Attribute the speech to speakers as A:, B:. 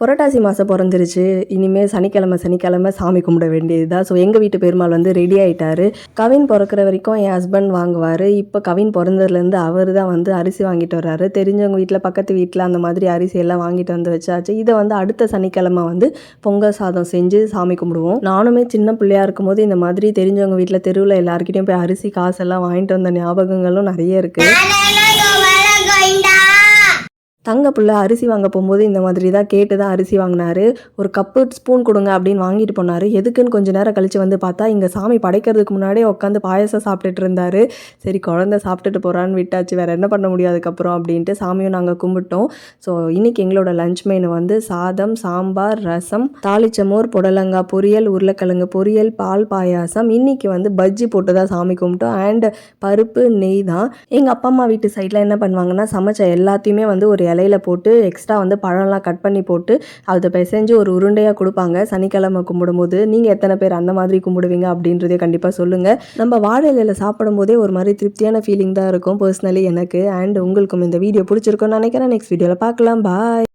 A: புரட்டாசி மாதம் பிறந்துருச்சு. இனிமேல் சனிக்கிழமை சனிக்கிழமை சாமி கும்பிட வேண்டியதுதான் ஸோ எங்கள் வீட்டு பெருமாள் வந்து ரெடி ஆகிட்டாரு கவின் பிறக்கிற வரைக்கும் என் ஹஸ்பண்ட் வாங்குவார். இப்போ கவின் பிறந்ததுலேருந்து அவர் தான் வந்து அரிசி வாங்கிட்டு வர்றாரு. தெரிஞ்சவங்க வீட்டில் பக்கத்து வீட்டில் அந்த மாதிரி அரிசி எல்லாம் வாங்கிட்டு வந்து வச்சாச்சு. இதை வந்து அடுத்த சனிக்கிழமை வந்து பொங்கல் சாதம் செஞ்சு சாமி கும்பிடுவோம். நானுமே சின்ன பிள்ளையா இருக்கும்போது இந்த மாதிரி தெரிஞ்சவங்க வீட்டில் தெருவில் எல்லாருக்கிட்டையும் போய் அரிசி காசெல்லாம் வாங்கிட்டு வந்த ஞாபகங்களும் நிறைய இருக்குது தங்க பிள்ளை அரிசி வாங்க போகும்போது இந்த மாதிரி தான் கேட்டு தான் அரிசி வாங்கினாரு. ஒரு கப்பு ஸ்பூன் கொடுங்க அப்படின்னு வாங்கிட்டு போனார். எதுக்குன்னு கொஞ்ச நேரம் கழித்து வந்து பார்த்தா இங்கே சாமி படைக்கிறதுக்கு முன்னாடியே உட்காந்து பாயசம் சாப்பிட்டுட்டு இருந்தார். சரி குழந்தை சாப்பிட்டுட்டு போகிறான்னு விட்டாச்சு. வேறு என்ன பண்ண முடியும் அதுக்கப்புறம் அப்படின்ட்டு சாமியும் நாங்கள் கும்பிட்டோம். ஸோ இன்றைக்கி எங்களோட லஞ்ச் மெனு வந்து சாதம் சாம்பார் ரசம் தாளிச்சமோர் புடலங்காய் பொரியல் உருளைக்கிழங்கு பொரியல் பால் பாயாசம். இன்னைக்கு வந்து பஜ்ஜி போட்டு தான் சாமி கும்பிட்டோம். அண்ட் பருப்பு நெய் தான். எங்கள் அப்பா அம்மா வீட்டு சைடில் என்ன பண்ணுவாங்கன்னா சமைச்ச எல்லாத்தையுமே வந்து ஒரு இலையில போட்டு எக்ஸ்ட்ரா வந்து பழம்லாம் கட் பண்ணி போட்டு அதை பிசைஞ்சு ஒரு உருண்டையாக கொடுப்பாங்க. சனிக்கிழமை கும்பிடும்போது நீங்கள் எத்தனை பேர் அந்த மாதிரி கும்பிடுவீங்க? அப்படின்றதே கண்டிப்பாக சொல்லுங்கள் நம்ம வாழை இலையில் சாப்பிடும் போதே ஒரு மாதிரி திருப்தியான ஃபீலிங் தான் இருக்கும் பர்சனலி எனக்கு. அண்ட் உங்களுக்கும் இந்த வீடியோ பிடிச்சிருக்கோன்னு நினைக்கிறேன். நெக்ஸ்ட் வீடியோவில் பார்க்கலாம். பாய்